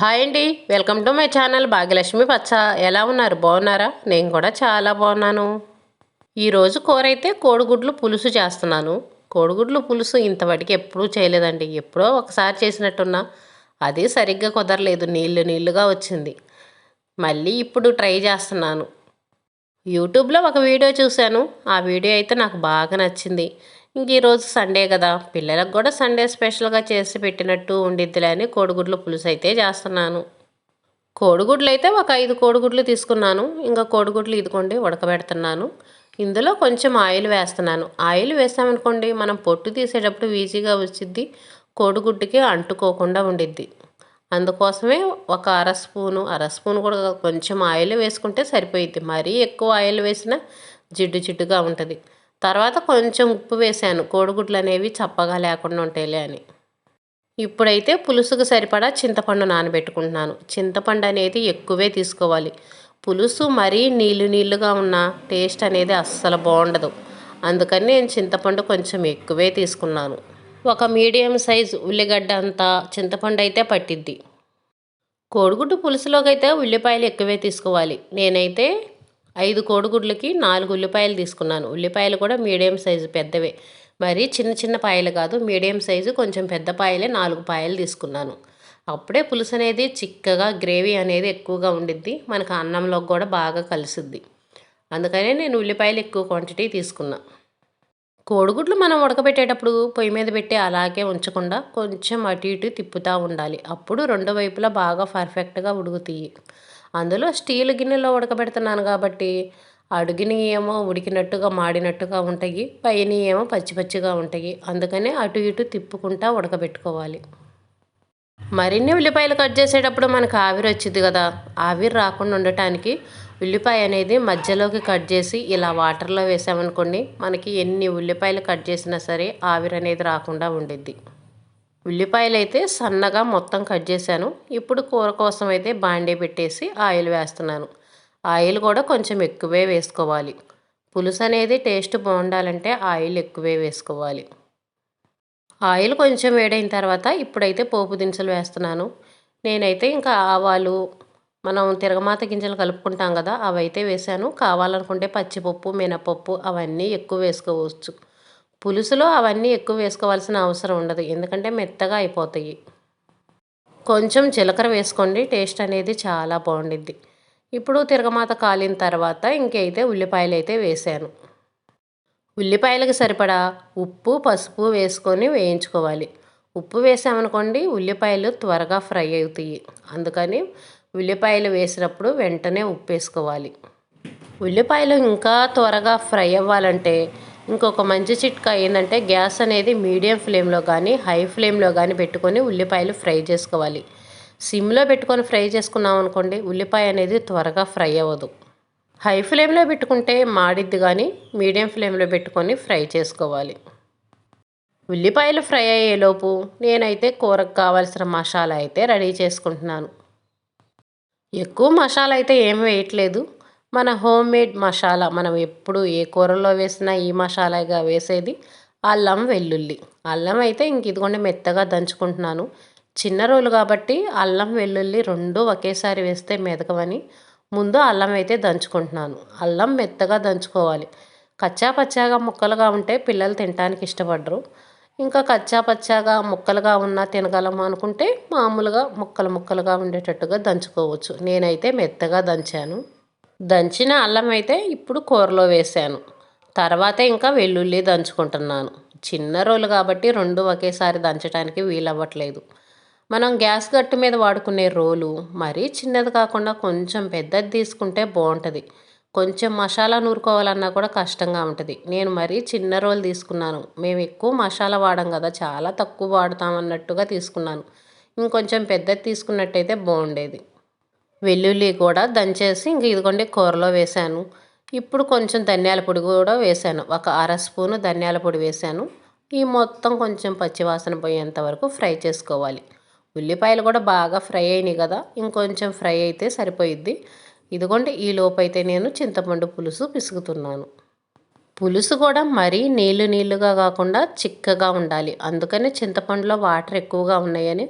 Hi అండి. Welcome to my channel Bhagyalakshmi పచ్చ. ఎలా ఉన్నారు? బాగున్నారా? నేను కూడా చాలా బాగున్నాను. ఈరోజు కూర అయితే కోడిగుడ్లు పులుసు చేస్తున్నాను. కోడిగుడ్లు పులుసు ఇంతవరకు ఎప్పుడూ చేయలేదండి. ఎప్పుడో ఒకసారి చేసినట్టున్నా. అది సరిగ్గా కుదరలేదు. నీళ్ళు నీళ్ళుగా వచ్చింది. మళ్ళీ ఇప్పుడు ట్రై చేస్తున్నాను. యూట్యూబ్లో ఒక వీడియో చూశాను. ఆ వీడియో అయితే నాకు బాగా నచ్చింది. ఇంక ఈరోజు సండే కదా. పిల్లలకు కూడా సండే స్పెషల్గా చేసి పెట్టినట్టు ఉండిద్దిలే అని కోడిగుడ్లు పులుసు అయితే చేస్తున్నాను. కోడిగుడ్లు అయితే ఒక ఐదు కోడిగుడ్లు తీసుకున్నాను. ఇంకా కోడిగుడ్లు ఇదిగోండి ఉడకబెడుతున్నాను. ఇందులో కొంచెం ఆయిల్ వేస్తున్నాను. ఆయిల్ వేసామనుకోండి మనం పొట్టు తీసేటప్పుడు ఈజీగా వచ్చిద్ది. కోడిగుడ్డుకి అంటుకోకుండా ఉండిద్ది. అందుకోసమే ఒక అర స్పూను అర స్పూన్ కూడా కొంచెం ఆయిల్ వేసుకుంటే సరిపోయిద్ది. మరీ ఎక్కువ ఆయిల్ వేసినా జిడ్డు జిడ్డుగా ఉంటుంది. తర్వాత కొంచెం ఉప్పు వేసాను కోడిగుడ్లు అనేవి చప్పగా లేకుండా ఉంటాయిలే అని. ఇప్పుడైతే పులుసుకు సరిపడా చింతపండు నానబెట్టుకుంటున్నాను. చింతపండు అనేది ఎక్కువే తీసుకోవాలి. పులుసు మరీ నీళ్ళు నీళ్ళుగా ఉన్న టేస్ట్ అనేది అస్సలు బాగుండదు. అందుకని నేను చింతపండు కొంచెం ఎక్కువే తీసుకున్నాను. ఒక మీడియం సైజ్ ఉల్లిగడ్డ అంతా చింతపండు అయితే పట్టిద్ది. కోడిగుడ్డు పులుసులోకి అయితే ఉల్లిపాయలు ఎక్కువే తీసుకోవాలి. నేనైతే ఐదు కోడిగుడ్లకి నాలుగు ఉల్లిపాయలు తీసుకున్నాను. ఉల్లిపాయలు కూడా మీడియం సైజు పెద్దవే. మరి చిన్న చిన్న పాయలు కాదు మీడియం సైజు కొంచెం పెద్ద పాయలే నాలుగు పాయలు తీసుకున్నాను. అప్పుడే పులుసు అనేది చిక్కగా గ్రేవీ అనేది ఎక్కువగా ఉండిద్ది. మనకు అన్నంలో కూడా బాగా కలిసిద్ది. అందుకనే నేను ఉల్లిపాయలు ఎక్కువ క్వాంటిటీ తీసుకున్నా. కోడిగుడ్లు మనం ఉడకబెట్టేటప్పుడు పొయ్యి మీద పెట్టి అలాగే ఉంచకుండా కొంచెం అటు ఇటు తిప్పుతూ ఉండాలి. అప్పుడు రెండు వైపులా బాగా పర్ఫెక్ట్గా ఉడుగుతాయి అందులో స్టీల్ గిన్నెలో ఉడకబెడుతున్నాను కాబట్టి అడుగుని ఏమో ఉడికినట్టుగా మాడినట్టుగా ఉంటాయి పైన ఏమో పచ్చి పచ్చిగా ఉంటాయి. అందుకనే అటు ఇటు తిప్పుకుంటా ఉడకబెట్టుకోవాలి. మరిన్ని ఉల్లిపాయలు కట్ చేసేటప్పుడు మనకు ఆవిరి వచ్చింది కదా ఆవిరి రాకుండా ఉండటానికి ఉల్లిపాయ అనేది మధ్యలోకి కట్ చేసి ఇలా వాటర్లో వేసామనుకోండి మనకి ఎన్ని ఉల్లిపాయలు కట్ చేసినా సరే ఆవిరి అనేది రాకుండా ఉండిద్ది. ఉల్లిపాయలు అయితే సన్నగా మొత్తం కట్ చేశాను. ఇప్పుడు కూర కోసం అయితే బాండే పెట్టేసి ఆయిల్ వేస్తున్నాను. ఆయిల్ కూడా కొంచెం ఎక్కువే వేసుకోవాలి. పులుసు అనేది టేస్ట్ బాగుండాలంటే ఆయిల్ ఎక్కువే వేసుకోవాలి. ఆయిల్ కొంచెం వేడైన తర్వాత ఇప్పుడైతే పోపు దినుసులు వేస్తున్నాను. నేనైతే ఇంకా ఆవాలు మనం తిరగమాత గింజలు కలుపుకుంటాం కదా అవైతే వేసాను కావాలనుకుంటే పచ్చిపప్పు మినపప్పు అవన్నీ ఎక్కువ వేసుకోవచ్చు. పులుసులో అవన్నీ ఎక్కువ వేసుకోవాల్సిన అవసరం ఉండదు. ఎందుకంటే మెత్తగా అయిపోతాయి. కొంచెం జీలకర్ర వేసుకోండి. టేస్ట్ అనేది చాలా బాగుండిద్ది. ఇప్పుడు తిరగమాత కాలిన తర్వాత ఇంకైతే ఉల్లిపాయలు అయితే వేసాను. ఉల్లిపాయలకు సరిపడా ఉప్పు పసుపు వేసుకొని వేయించుకోవాలి. ఉప్పు వేసామనుకోండి ఉల్లిపాయలు త్వరగా ఫ్రై అవుతాయి. అందుకని ఉల్లిపాయలు వేసినప్పుడు వెంటనే ఉప్పు వేసుకోవాలి. ఉల్లిపాయలు ఇంకా త్వరగా ఫ్రై అవ్వాలంటే ఇంకొక మంచి చిట్కా ఏంటంటే గ్యాస్ అనేది మీడియం ఫ్లేమ్లో కానీ హై ఫ్లేమ్లో కానీ పెట్టుకొని ఉల్లిపాయలు ఫ్రై చేసుకోవాలి. సిమ్లో పెట్టుకొని ఫ్రై చేసుకున్నాం అనుకోండి ఉల్లిపాయ అనేది త్వరగా ఫ్రై అవ్వదు. హై ఫ్లేమ్లో పెట్టుకుంటే మాడిద్ది కానీ మీడియం ఫ్లేమ్లో పెట్టుకొని ఫ్రై చేసుకోవాలి. ఉల్లిపాయలు ఫ్రై అయ్యేలోపు నేనైతే కూరకు కావాల్సిన మసాలా అయితే రెడీ చేసుకుంటున్నాను. ఎక్కువ మసాలా అయితే ఏం వేయట్లేదు. మన హోమ్ మేడ్ మసాలా మనం ఎప్పుడు ఏ కూరలో వేసినా ఈ మసాలాగా వేసేది అల్లం వెల్లుల్లి. అల్లం అయితే ఇంక ఇదిగోండి మెత్తగా దంచుకుంటున్నాను. చిన్న రోలు కాబట్టి అల్లం వెల్లుల్లి రెండు ఒకేసారి వేస్తే మెదకవని ముందు అల్లం అయితే దంచుకుంటున్నాను. అల్లం మెత్తగా దంచుకోవాలి. కచ్చా పచ్చాగా ముక్కలుగా ఉంటే పిల్లలు తినడానికి ఇష్టపడరు. ఇంకా కచ్చా పచ్చాగా ముక్కలుగా ఉన్నా తినగలము అనుకుంటే మామూలుగా ముక్కలు ముక్కలుగా ఉండేటట్టుగా దంచుకోవచ్చు. నేనైతే మెత్తగా దంచాను. దంచిన అల్లం అయితే ఇప్పుడు కూరలో వేసాను తర్వాత ఇంకా వెల్లుల్లి దంచుకుంటున్నాను. చిన్న రోలు కాబట్టి రెండు ఒకేసారి దంచడానికి వీలవ్వట్లేదు. మనం గ్యాస్ గట్టు మీద వాడుకునే రోలు మరీ చిన్నది కాకుండా కొంచెం పెద్దది తీసుకుంటే బాగుంటుంది. కొంచెం మసాలా నూరుకోవాలన్నా కూడా కష్టంగా ఉంటుంది. నేను మరీ చిన్న రోలు తీసుకున్నాను. మేము ఎక్కువ మసాలా వాడం కదా చాలా తక్కువ వాడతాం అన్నట్టుగా తీసుకున్నాను. ఇంకొంచెం పెద్దది తీసుకున్నట్టయితే బాగుండేది. వెల్లుల్లి కూడా దంచేసి ఇంక ఇదిగోండి కూరలో వేశాను. ఇప్పుడు కొంచెం ధనియాల పొడి కూడా వేశాను. ఒక అర స్పూను ధనియాల పొడి వేశాను. ఈ మొత్తం కొంచెం పచ్చివాసన పోయేంత వరకు ఫ్రై చేసుకోవాలి. ఉల్లిపాయలు కూడా బాగా ఫ్రై అయినాయి కదా ఇంకొంచెం ఫ్రై అయితే సరిపోయిద్ది. ఇదిగోండి ఈ లోపు అయితే నేను చింతపండు పులుసు పిసుకుతున్నాను. పులుసు కూడా మరీ నీళ్ళు నీళ్ళుగా కాకుండా చిక్కగా ఉండాలి. అందుకనే చింతపండులో వాటర్ ఎక్కువగా ఉన్నాయని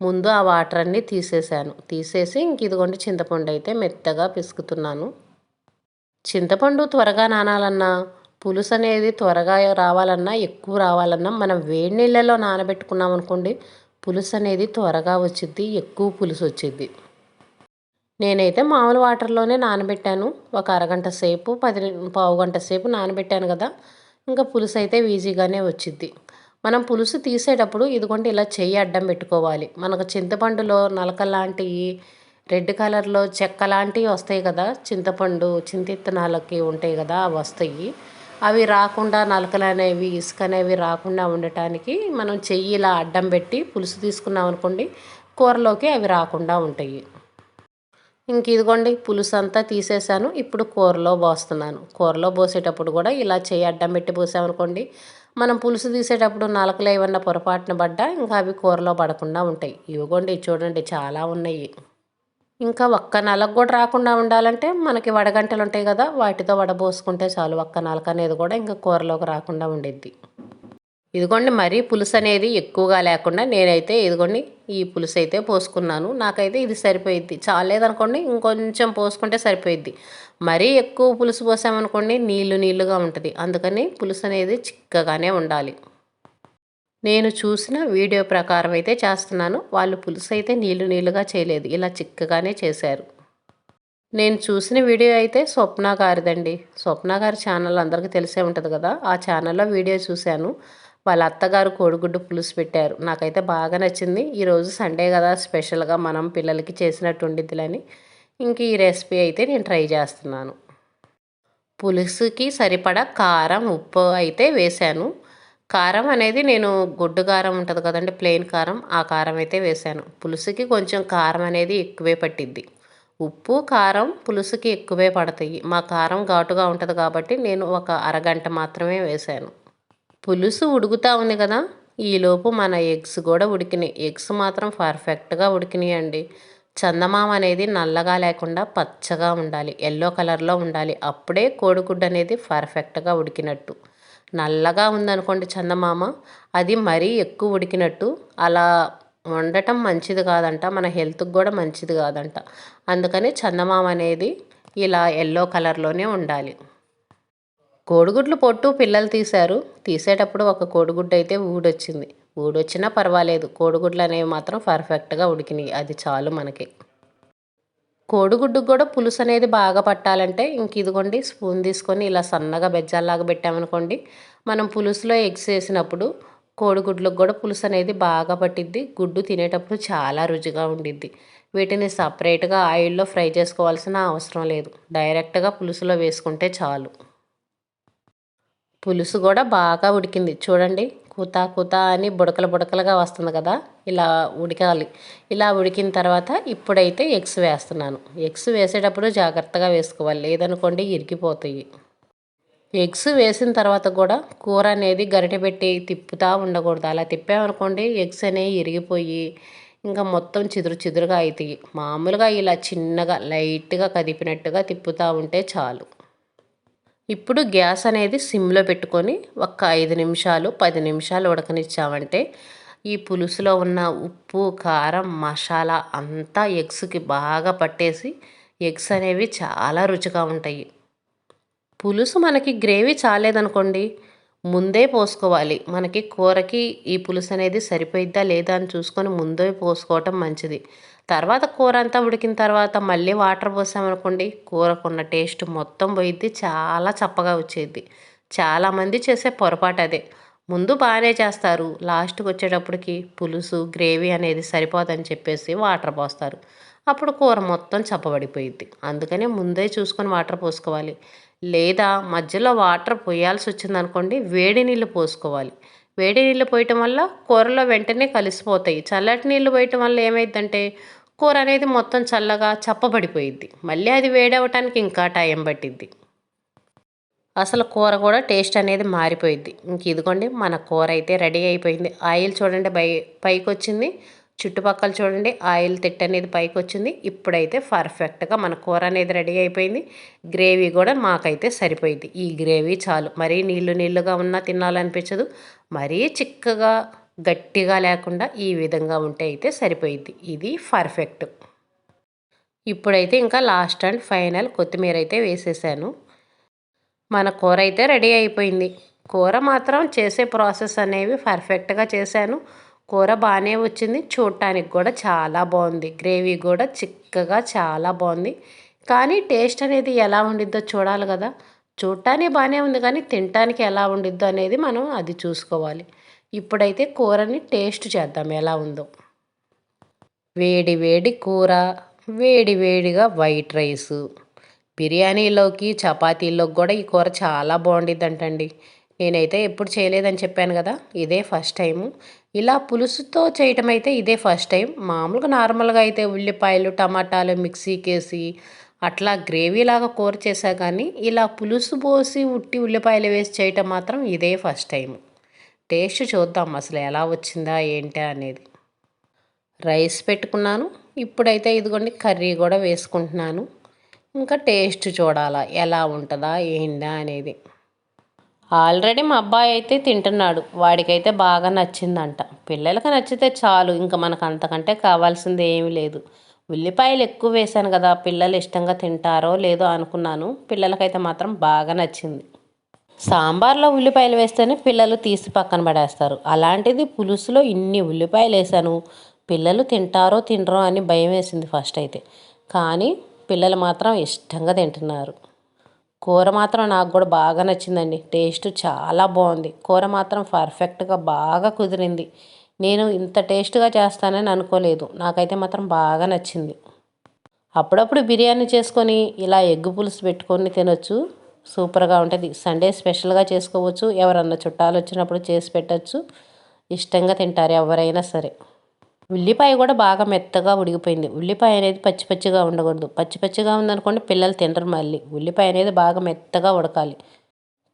ముందు ఆ వాటర్ అన్నీ తీసేసాను తీసేసి ఇంక ఇదిగోండి చింతపండు అయితే మెత్తగా పిసుకుతున్నాను. చింతపండు త్వరగా నానాలన్నా పులుసు అనేది త్వరగా రావాలన్నా ఎక్కువ రావాలన్నా మనం వేడి నీళ్ళలో నానబెట్టుకున్నాం అనుకోండి పులుసు అనేది త్వరగా వచ్చింది ఎక్కువ పులుసు వచ్చింది నేనైతే మామూలు వాటర్లోనే నానబెట్టాను. ఒక అరగంట సేపు పది పావు గంట సేపు నానబెట్టాను కదా ఇంకా పులుసు అయితే ఈజీగానే వచ్చిద్ది. మనం పులుసు తీసేటప్పుడు ఇదిగోండి ఇలా చెయ్యి అడ్డం పెట్టుకోవాలి. మనకు చింతపండులో నలక లాంటివి రెడ్ కలర్లో చెక్క లాంటివి వస్తాయి కదా చింతపండు చింతిత్తనాలకి ఉంటాయి కదా అవి వస్తాయి. అవి రాకుండా నలకలు అనేవి ఇసుక అనేవి రాకుండా ఉండటానికి మనం చెయ్యి ఇలా అడ్డం పెట్టి పులుసు తీసుకున్నాం అనుకోండి కూరలోకి అవి రాకుండా ఉంటాయి. ఇంక ఇదిగోండి పులుసు అంతా తీసేసాను. ఇప్పుడు కూరలో పోస్తున్నాను. కూరలో పోసేటప్పుడు కూడా ఇలా చేయి అడ్డం పెట్టి పోసామనుకోండి మనం పులుసు తీసేటప్పుడు నలకలు ఏమన్నా పొరపాటున పడ్డా ఇంకా అవి కూరలో పడకుండా ఉంటాయి. ఇవిగోండి చూడండి చాలా ఉన్నాయి. ఇంకా ఒక్క నలకు కూడా రాకుండా ఉండాలంటే మనకి వడగంటలు ఉంటాయి కదా వాటితో వడబోసుకుంటే చాలు ఒక్క నలక అనేది కూడా ఇంకా కూరలోకి రాకుండా ఉండిద్ది. ఇదిగోండి మరీ పులుసు అనేది ఎక్కువగా లేకుండా నేనైతే ఇదిగోండి ఈ పులుసు అయితే పోసుకున్నాను. నాకైతే ఇది సరిపోయిద్ది. చాలేదనుకోండి ఇంకొంచెం పోసుకుంటే సరిపోయిద్ది. మరీ ఎక్కువ పులుసు పోసామనుకోండి నీళ్ళు నీళ్ళుగా ఉంటుంది. అందుకని పులుసు అనేది చిక్కగానే ఉండాలి. నేను చూసిన వీడియో ప్రకారం అయితే చేస్తున్నాను. వాళ్ళు పులుసు అయితే నీళ్ళు నీళ్ళుగా చేయలేదు. ఇలా చిక్కగానే చేశారు. నేను చూసిన వీడియో అయితే స్వప్న గారిదండి. స్వప్న గారి ఛానల్ అందరికీ తెలిసే ఉంటుంది కదా. ఆ ఛానల్లో వీడియో చూశాను. వాళ్ళ అత్తగారు కోడిగుడ్డు పులుసు పెట్టారు. నాకైతే బాగా నచ్చింది. ఈరోజు సండే కదా స్పెషల్గా మనం పిల్లలకి చేసినట్టు ఉండిద్దిలని ఇంక ఈ రెసిపీ అయితే నేను ట్రై చేస్తున్నాను. పులుసుకి సరిపడా కారం ఉప్పు అయితే వేశాను. కారం అనేది నేను గుడ్డు కారం ఉంటుంది కదండి ప్లెయిన్ కారం ఆ కారం అయితే వేశాను. పులుసుకి కొంచెం కారం అనేది ఎక్కువే పట్టిద్ది. ఉప్పు కారం పులుసుకి ఎక్కువే పడతాయి. మా కారం ఘాటుగా ఉంటుంది కాబట్టి నేను ఒక అరగంట మాత్రమే వేశాను. పులుసు ఉడుకుతా ఉంది కదా. ఈలోపు మన ఎగ్స్ కూడా ఉడికినాయి. ఎగ్స్ మాత్రం పర్ఫెక్ట్గా ఉడికినాయి అండి చందమామ అనేది నల్లగా లేకుండా పచ్చగా ఉండాలి. ఎల్లో కలర్లో ఉండాలి. అప్పుడే కోడిగుడ్డు అనేది పర్ఫెక్ట్గా ఉడికినట్టు. నల్లగా ఉందనుకోండి చందమామ అది మరీ ఎక్కువ ఉడికినట్టు. అలా వండటం మంచిది కాదంట. మన హెల్త్కి కూడా మంచిది కాదంట. అందుకని చందమామ అనేది ఇలా ఎల్లో కలర్లోనే ఉండాలి. కోడిగుడ్లు పొట్టు పిల్లలు తీశారు. తీసేటప్పుడు ఒక కోడిగుడ్డు అయితే ఊడొచ్చింది. ఊడొచ్చినా పర్వాలేదు. కోడిగుడ్లు అనేవి మాత్రం పర్ఫెక్ట్గా ఉడికినాయి. అది చాలు మనకి. కోడిగుడ్డుకు కూడా పులుసు అనేది బాగా పట్టాలంటే ఇంక ఇదిగోండి స్పూన్ తీసుకొని ఇలా సన్నగా బెజ్జాల్లాగా పెట్టామనుకోండి మనం పులుసులో ఎగ్స్ వేసినప్పుడు కోడిగుడ్లకు కూడా పులుసు అనేది బాగా పట్టిద్ది. గుడ్డు తినేటప్పుడు చాలా రుచిగా ఉండిద్ది. వీటిని సపరేట్గా ఆయిల్లో ఫ్రై చేసుకోవాల్సిన అవసరం లేదు. డైరెక్ట్గా పులుసులో వేసుకుంటే చాలు. పులుసు కూడా బాగా ఉడికింది. చూడండి. కూత కూత అని బుడకలు బుడకలుగా వస్తుంది కదా. ఇలా ఉడకాలి. ఇలా ఉడికిన తర్వాత ఇప్పుడైతే ఎగ్స్ వేస్తున్నాను. ఎగ్స్ వేసేటప్పుడు జాగ్రత్తగా వేసుకోవాలి. లేదనుకోండి ఇరిగిపోతాయి. ఎగ్స్ వేసిన తర్వాత కూడా కూర అనేది గరిటె పెట్టి తిప్పుతూ ఉండకూడదు. అలా తిప్పామనుకోండి ఎగ్స్ అనేవి ఇరిగిపోయి ఇంకా మొత్తం చిదురు చిదురుగా అవుతాయి మామూలుగా ఇలా చిన్నగా లైట్గా కదిపినట్టుగా తిప్పుతూ ఉంటే చాలు. ఇప్పుడు గ్యాస్ అనేది సిమ్లో పెట్టుకొని ఒక ఐదు నిమిషాలు పది నిమిషాలు ఉడకనిచ్చామంటే ఈ పులుసులో ఉన్న ఉప్పు కారం మసాలా అంతా ఎగ్స్కి బాగా పట్టేసి ఎగ్స్ అనేవి చాలా రుచిగా ఉంటాయి. పులుసు మనకి గ్రేవీ చాలేదనుకోండి ముందే పోసుకోవాలి. మనకి కూరకి ఈ పులుసు అనేది సరిపోయిద్దా లేదా అని చూసుకొని ముందే పోసుకోవటం మంచిది. తర్వాత కూర అంతా ఉడికిన తర్వాత మళ్ళీ వాటర్ పోసామనుకోండి కూరకున్న టేస్ట్ మొత్తం పోయిద్ది చాలా చప్పగా వచ్చేది చాలామంది చేసే పొరపాటు అదే. ముందు బాగానే చేస్తారు. లాస్ట్కి వచ్చేటప్పటికి పులుసు గ్రేవీ అనేది సరిపోదని చెప్పేసి వాటర్ పోస్తారు. అప్పుడు కూర మొత్తం చప్పబడిపోయిద్ది. అందుకనే ముందే చూసుకొని వాటర్ పోసుకోవాలి. లేదా మధ్యలో వాటర్ పోయాల్సి వచ్చిందనుకోండి వేడి నీళ్ళు పోసుకోవాలి. వేడి నీళ్ళు పోయటం వల్ల కూరలో వెంటనే కలిసిపోతాయి. చల్లటి నీళ్ళు పోయటం వల్ల ఏమైందంటే కూర అనేది మొత్తం చల్లగా చప్పబడిపోయిద్ది. మళ్ళీ అది వేడవటానికి ఇంకా టైం పట్టింది అసలు కూర కూడా టేస్ట్ అనేది మారిపోయింది ఇంక ఇదిగోండి మన కూర అయితే రెడీ అయిపోయింది. ఆయిల్ చూడండి పై పైకి వచ్చింది చుట్టుపక్కల చూడండి ఆయిల్ తిట్ట అనేది పైకి వచ్చింది ఇప్పుడైతే పర్ఫెక్ట్గా మన కూర అనేది రెడీ అయిపోయింది. గ్రేవీ కూడా మాకైతే సరిపోయింది. ఈ గ్రేవీ చాలు. మరీ నీళ్ళు నీళ్ళుగా ఉన్నా తినాలనిపించదు. మరీ చిక్కగా గట్టిగా లేకుండా ఈ విధంగా ఉంటే అయితే సరిపోయింది. ఇది పర్ఫెక్ట్. ఇప్పుడైతే ఇంకా లాస్ట్ అండ్ ఫైనల్ కొత్తిమీర అయితే వేసేసాను. మన కూర అయితే రెడీ అయిపోయింది. కూర మాత్రం చేసే ప్రాసెస్ అనేవి పర్ఫెక్ట్గా చేశాను. కూర బాగానే వచ్చింది. చూడటానికి కూడా చాలా బాగుంది. గ్రేవీ కూడా చిక్కగా చాలా బాగుంది. కానీ టేస్ట్ అనేది ఎలా ఉండిద్దో చూడాలి కదా. చూడటానికి బాగానే ఉంది కానీ తినటానికి ఎలా ఉండిద్దో అనేది మనం అది చూసుకోవాలి. ఇప్పుడైతే కూరని టేస్ట్ చేద్దాం ఎలా ఉందో. వేడి వేడి కూర వేడి వేడిగా వైట్ రైసు. బిర్యానీలోకి చపాతీల్లోకి కూడా ఈ కూర చాలా బాగుండిద్దంటండి. నేనైతే ఎప్పుడు చేయలేదని చెప్పాను కదా. ఇదే ఫస్ట్ టైము. ఇలా పులుసుతో చేయటం అయితే ఇదే ఫస్ట్ టైం. మామూలుగా నార్మల్గా అయితే ఉల్లిపాయలు టమాటాలు మిక్సీకేసి అట్లా గ్రేవీ లాగా కూర చేసా కానీ ఇలా పులుసు పోసి ఉట్టి ఉల్లిపాయలు వేసి చేయటం మాత్రం ఇదే ఫస్ట్ టైం టేస్ట్ చూద్దాం అసలు ఎలా వచ్చిందా ఏంటా అనేది. రైస్ పెట్టుకున్నాను. ఇప్పుడైతే ఇదిగోండి కర్రీ కూడా వేసుకుంటున్నాను. ఇంకా టేస్ట్ చూడాలా ఎలా ఉంటుందా ఏందా అనేది. ఆల్రెడీ మా అబ్బాయి అయితే తింటున్నాడు. వాడికైతే బాగా నచ్చిందంట. పిల్లలకి నచ్చితే చాలు. ఇంకా మనకు అంతకంటే కావాల్సింది ఏమీ లేదు. ఉల్లిపాయలు ఎక్కువ వేశాను కదా పిల్లలు ఇష్టంగా తింటారో లేదో అనుకున్నాను. పిల్లలకైతే మాత్రం బాగా నచ్చింది. సాంబార్లో ఉల్లిపాయలు వేస్తేనే పిల్లలు తీసి పక్కన పడేస్తారు. అలాంటిది పులుసులో ఇన్ని ఉల్లిపాయలు వేసాను పిల్లలు తింటారో తినరో అని భయం వేసింది ఫస్ట్ అయితే. కానీ పిల్లలు మాత్రం ఇష్టంగా తింటున్నారు. కూర మాత్రం నాకు కూడా బాగా నచ్చిందండి. టేస్ట్ చాలా బాగుంది. కూర మాత్రం పర్ఫెక్ట్గా బాగా కుదిరింది. నేను ఇంత టేస్ట్గా చేస్తానని అనుకోలేదు. నాకైతే మాత్రం బాగా నచ్చింది. అప్పుడప్పుడు బిర్యానీ చేసుకొని ఇలా ఎగ్ పులుసు పెట్టుకొని తినొచ్చు. సూపర్గా ఉంటుంది. సండే స్పెషల్గా చేసుకోవచ్చు. ఎవరన్నా చుట్టాలు వచ్చినప్పుడు చేసి పెట్టచ్చు. ఇష్టంగా తింటారు ఎవరైనా సరే. ఉల్లిపాయ కూడా బాగా మెత్తగా ఉడిగిపోయింది ఉల్లిపాయ అనేది పచ్చి పచ్చిగా ఉండకూడదు. పచ్చి పచ్చిగా ఉందనుకోండి పిల్లలు తినరు మళ్ళీ. ఉల్లిపాయ అనేది బాగా మెత్తగా ఉడకాలి.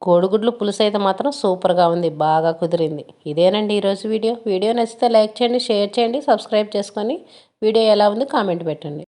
కోడిగుడ్లు పులుసు అయితే మాత్రం సూపర్గా ఉంది. బాగా కుదిరింది. ఇదేనండి ఈరోజు వీడియో. వీడియో నచ్చితే లైక్ చేయండి షేర్ చేయండి సబ్స్క్రైబ్ చేసుకొని వీడియో ఎలా ఉంది కామెంట్ పెట్టండి.